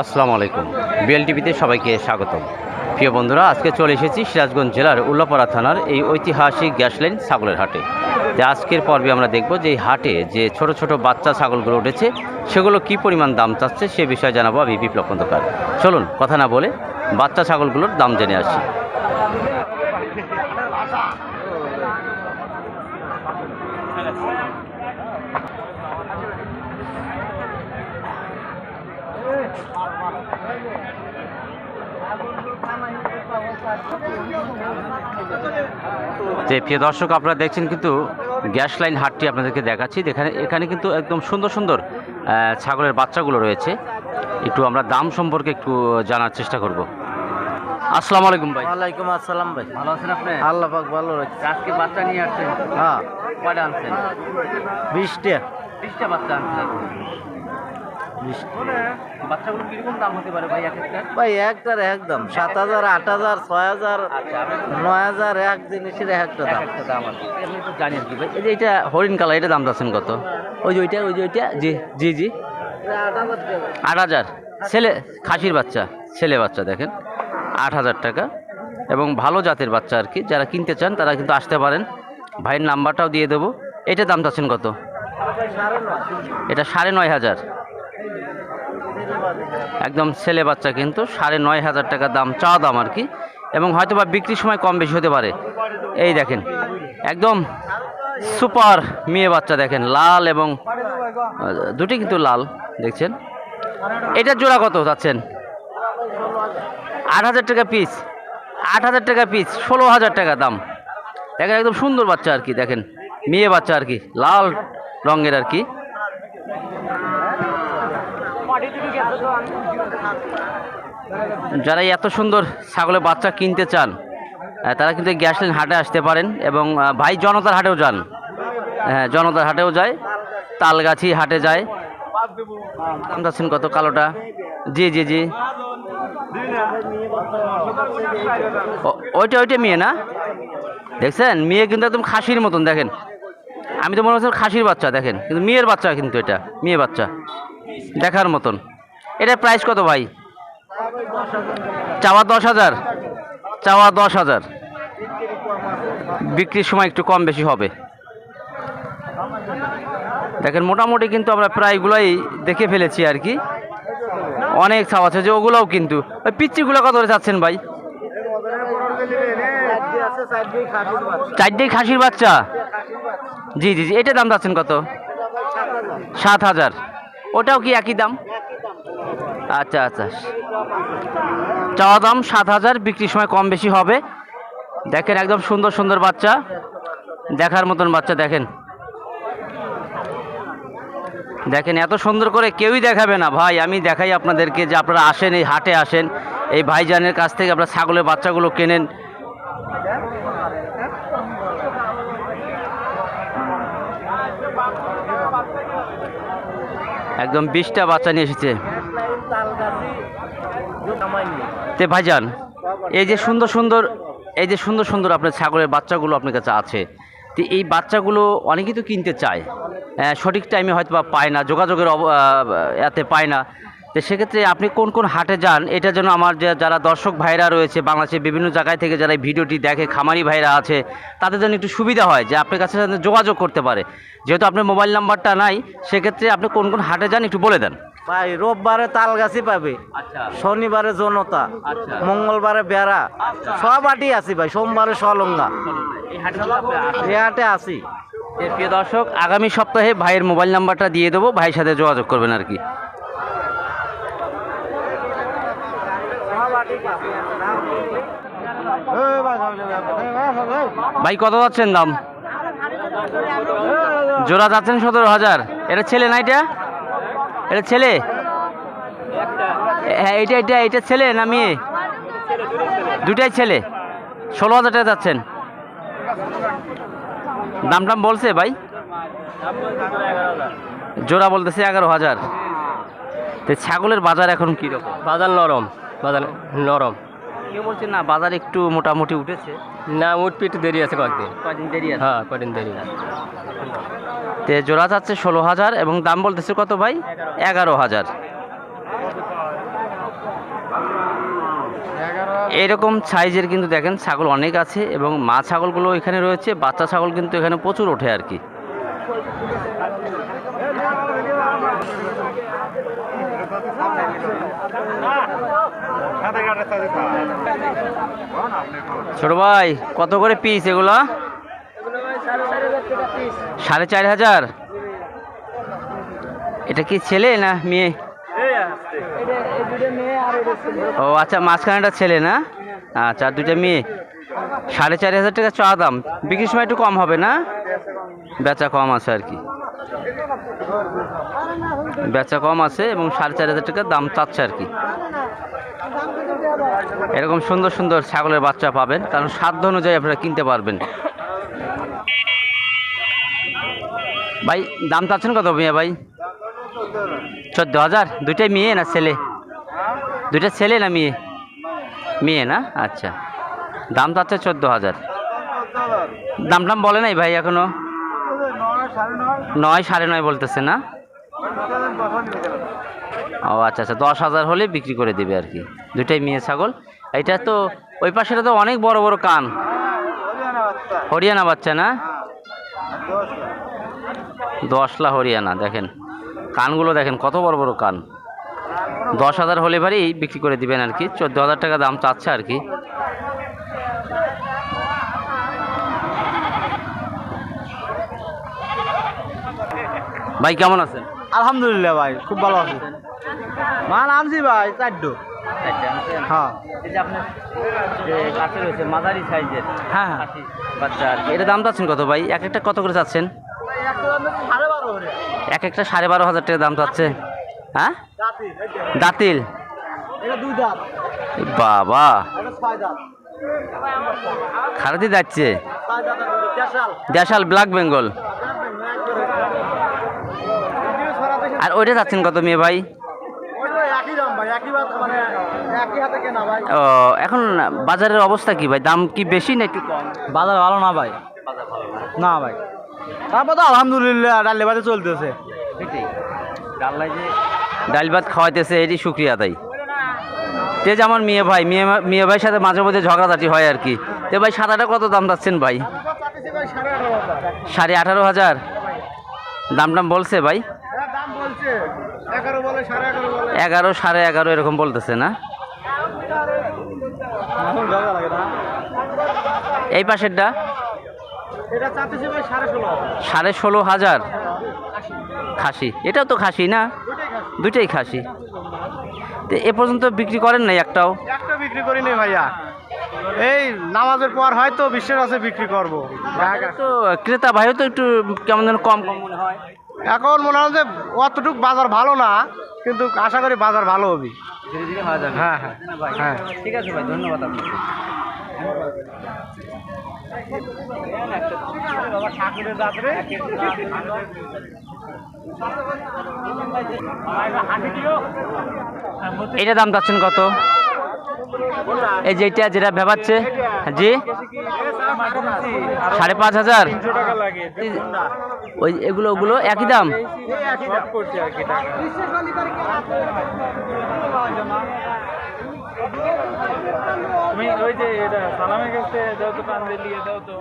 আসসালামু আলাইকুম। বিএলটিভিতে সবাইকে স্বাগতম। প্রিয় বন্ধুরা, আজকে চলে এসেছি সিরাজগঞ্জ জেলার উল্লাপাড়া থানার এই ঐতিহাসিক গ্যাস লাইন ছাগলের হাটে। যে আজকের পর্বে আমরা দেখব যে এই হাটে যে ছোট ছোট বাচ্চা ছাগলগুলো উঠেছে, সেগুলো কি পরিমাণ দাম চাচ্ছে সে বিষয়ে জানাব আমি বিপ্লব চলুন, কথা না বলে বাচ্চা ছাগলগুলোর দাম জেনে আসি। যে প্রিয় দর্শক আপনারা দেখছেন কিন্তু গ্যাস লাইন হাটটি আপনাদেরকে দেখাচ্ছি। এখানে এখানে কিন্তু একদম সুন্দর সুন্দর ছাগলের বাচ্চাগুলো রয়েছে। একটু আমরা দাম সম্পর্কে একটু জানার চেষ্টা করব। আসসালামু আলাইকুম ভাই। ওয়ালাইকুম আসসালাম ভাই। ভালো আছেন আপনি? আল্লাহ পাক ভালো রাখছে আজকে বাচ্চা নিয়ে আসছেন? হ্যাঁ। কয়টা আনছেন? বিশটা। বিশটা বাচ্চা আনছেন। বাচ্চাগুলো কীরকম দাম হতে পারে ভাই একটা ভাই একটার একদম। সাত হাজার আট হাজার ছয় হাজার আচ্ছা নয় হাজার এক জিনিসের একটা দাম। একটা দাম আছে তো জানি কি ভাই। এই যে এটা হরিণ এটা দাম যাচ্ছেন কত? ওই যে ওইটা ওই যে ওইটা? জি জি জি। আট হাজার। ছেলে খাসির বাচ্চা ছেলে বাচ্চা দেখেন। আট হাজার টাকা। এবং ভালো জাতের বাচ্চা আর কি। যারা কিনতে চান তারা কিন্তু আসতে পারেন। ভাইয়ের নাম্বারটাও দিয়ে দেবো। এটা দাম চাচ্ছেন কত? এটা সাড়ে নয় হাজার। একদম ছেলে বাচ্চা কিন্তু, সাড়ে নয় হাজার টাকা দাম চাওয়া দাম আর কি। এবং হয়তো বা বিক্রির সময় কম বেশি হতে পারে। এই দেখেন, একদম সুপার মেয়ে বাচ্চা দেখেন, লাল এবং দুটি কিন্তু লাল, দেখছেন? এটার জোড়া কত যাচ্ছেন আট হাজার টাকা পিস আট হাজার টাকা পিস ষোলো হাজার টাকা দাম। দেখেন, একদম সুন্দর বাচ্চা আর কি, দেখেন। মেয়ে বাচ্চা আর কি, লাল রঙের আর কি। যারা এত সুন্দর ছাগলের বাচ্চা কিনতে চান তারা কিন্তু এই গ্যাস লাইন হাটে আসতে পারেন এবং ভাই জনতার হাটেও যান। হ্যাঁ জনতার হাটেও যায়, তালগাছি হাটে যায়। যাচ্ছেন কত, কালোটা? জি জি জি। ওইটা ওইটা মেয়ে না? দেখছেন? মেয়ে কিন্তু একদম খাসির মতন, দেখেন। আমি তো মনে হচ্ছে খাসির বাচ্চা, দেখেন। কিন্তু মেয়ের বাচ্চা কিন্তু এটা, মেয়ে বাচ্চা। দেখার মতন। এটার প্রাইস কত ভাই? চাওয়া দশ হাজার। চাওয়া দশ হাজার। বিক্রির সময় একটু কম বেশি হবে। দেখেন, মোটামুটি কিন্তু আমরা প্রায়গুলোই দেখে ফেলেছি আর কি। অনেক ছাও আছে, যে ওগুলোও কিন্তু। ওই পিচ্চিগুলো কত করে চাচ্ছেন ভাই? চারটেই খাসির বাচ্চা? জি জি জি। এটা দাম যাচ্ছেন কত? সাত হাজার। ওটাও কি একই দাম? আচ্ছা আচ্ছা। চাওয়া দাম সাত হাজার, বিক্রির সময় কম বেশি হবে। দেখেন একদম সুন্দর সুন্দর বাচ্চা। দেখার মতন বাচ্চা, দেখেন। দেখেন, এত সুন্দর করে কেউই দেখাবে না। ভাই, আমি দেখাই আপনাদেরকে যে আপনারা আসেন, এই হাটে আসেন। এই ভাইজানের কাছ থেকে আপনারা ছাগলের বাচ্চাগুলো কেনেন। একদম বিশটা বাচ্চা নিয়ে এসেছে। তে ভাইজান এই যে সুন্দর সুন্দর এই যে সুন্দর সুন্দর আপনার ছাগলের বাচ্চাগুলো আপনার কাছে আছে তো এই বাচ্চাগুলো অনেকেই তো কিনতে চায়। আহ, সঠিক টাইমে হয়তো বা পায় না যোগাযোগের এতে পায় না। তো সেক্ষেত্রে আপনি কোন কোন হাটে যান এটা যেন আমার যে যারা দর্শক ভাইরা রয়েছে বাংলাদেশের বিভিন্ন জায়গায় থেকে যারা ভিডিওটি দেখে খামারি ভাইরা আছে তাদের জন্য একটু সুবিধা হয় যে আপনার কাছে যেন যোগাযোগ করতে পারে। যেহেতু আপনার মোবাইল নাম্বারটা নাই সেক্ষেত্রে আপনি কোন কোন হাটে যান একটু বলে দেন। ভাই রোববারে তালগাছি পাবে আচ্ছা। শনিবারে জনতা আচ্ছা। মঙ্গলবারে বেড়া সব হাটই আছি ভাই সোমবারে সলঙ্গা। এই হাটে আছি। প্রিয় দর্শক আগামী সপ্তাহে ভাইয়ের মোবাইল নাম্বারটা দিয়ে দেবো ভাইয়ের সাথে যোগাযোগ করবেন আর কি। ভাই, কত যাচ্ছেন দাম? জোড়া যাচ্ছেন সতেরো হাজার। এটা ছেলে না এটা? এটা ছেলে? হ্যাঁ এটা এটা এটা ছেলে না মেয়ে? দুটাই ছেলে। ষোলো হাজার টাকা যাচ্ছেন। দাম টাম বলছে ভাই? জোড়া বলতেছে এগারো হাজার। তো ছাগলের বাজার এখন কীরকম? বাজার নরম। বাজার নরম। কেউ বলছেন না বাজার একটু মোটামুটি উঠেছে। না উঠপি একটু দেরি আছে কয়েকদিন। কয়েকদিন দেরি আছে? হ্যাঁ কয়েকদিন দেরি তে জোড়া যাচ্ছে ষোলো হাজার এবং দাম বলতেছে কত ভাই? এগারো হাজার। এরকম সাইজের কিন্তু দেখেন ছাগল অনেক আছে এবং মা ছাগলগুলো এখানে রয়েছে বাচ্চা ছাগল কিন্তু এখানে প্রচুর ওঠে আর কি। ছোট ভাই, কত করে পিস এগুলো? সাড়ে চার হাজার? এটা কি ছেলে না মেয়ে? ও আচ্ছা মাঝখানেটা ছেলে না? আচ্ছা দুইটা মেয়ে। সাড়ে চার হাজার টাকা চা দাম। বিক্রির সময় একটু কম হবে না? বেচা কম আছে আর কি। বেচা কম আছে এবং সাড়ে চার হাজার টাকা দাম চাচ্ছে আর কি। এরকম সুন্দর সুন্দর ছাগলের বাচ্চা পাবেন। কারণ সাধ্য অনুযায়ী আপনারা কিনতে পারবেন। ভাই, দাম চাচ্ছেন কত মেয়ে ভাই? চোদ্দ হাজার? দুইটাই মেয়ে না ছেলে? দুইটা ছেলে না মেয়ে? মেয়ে না? আচ্ছা। দাম চাচ্ছে চোদ্দ হাজার। দাম টাম বলে নাই ভাই এখনও? নয় সাড়ে নয় বলতেছে না? ও আচ্ছা আচ্ছা দশ হাজার হলে বিক্রি করে দেবে আর কি। দুইটাই মেয়ে ছাগল। এটা তো ওই পাশেটা তো অনেক বড় বড় কান। হরিয়ানা বাচ্চা না? দশলা হরিয়ানা, দেখেন। কানগুলো দেখেন, কত বড় বড় কান। দশ হাজার হলে পারেই বিক্রি করে দিবেন আর কি। চোদ্দ হাজার টাকা দাম চাচ্ছে আর কি। ভাই, কেমন আছেন? আলহামদুলিল্লাহ ভাই, খুব ভালো আছি। মাল আনছি ভাই চারটো হ্যাঁ। মাঝারি সাইজের হ্যাঁ হ্যাঁ। বাচ্চা এটা দাম চাচ্ছেন কত ভাই? এক একটা কত করে চাচ্ছেন? এক একটা সাড়ে বারো হাজার টাকা দাম চাচ্ছে। হ্যাঁ? দাঁতিল। বাবা। খারাতি যাচ্ছে। দেশাল ব্ল্যাক বেঙ্গল। আর ওইটা যাচ্ছেন কত মেয়ে ভাই ওইটা একই দাম ভাই একই বাত মানে একই হাতে কেনা ভাই ও এখন বাজারের অবস্থা কি ভাই? দাম কি বেশি না একটু কম? বাজার ভালো না ভাই। না। ভাই। তারপর তো আলহামদুলিল্লাহ ডালে বাজে চলতেছে। ডাল ভাত খাওয়াইতেছে এটি শুক্রিয়া তাই। তে যে আমার মেয়ে ভাই মেয়ে মেয়ে ভাইয়ের সাথে মাঝে মধ্যে ঝগড়াঝাটি হয় আর কি। তে ভাই সাদাটা কত দাম যাচ্ছেন ভাই? সাড়ে আঠারো হাজার। দাম টাম বলছে ভাই? এগারো সাড়ে এগারো এরকম বলতেছে না? এই পাশেরটা? সাড়ে ষোলো হাজার। খাসি। এটাও তো খাসি না? দুইটাই খাসি। তো এ পর্যন্ত বিক্রি করেন নাই একটাও? একটা বিক্রি করিনি ভাইয়া। এই নামাজের পর হয়তো বিশ্বের আছে বিক্রি করব। তো ক্রেতা ভাইও তো একটু কেমন যেন কম কম মনে হয়। এখন মনে হয় যে অতটুক বাজার ভালো না কিন্তু আশা করি বাজার ভালো হবে। হয়ে হ্যাঁ হ্যাঁ। ঠিক আছে ভাই ধন্যবাদ আপনাকে। ঠাকুরের যাত্রে এটা দাম চাচ্ছেন কত? এই যেটা যেটা ভেবাচ্ছে জি? সাড়ে পাঁচ হাজার? ওই এগুলো, ওগুলো একই দাম? তুমি ওই যে এটা সালামের কাছে দাও তো পান দিয়ে দাও তো।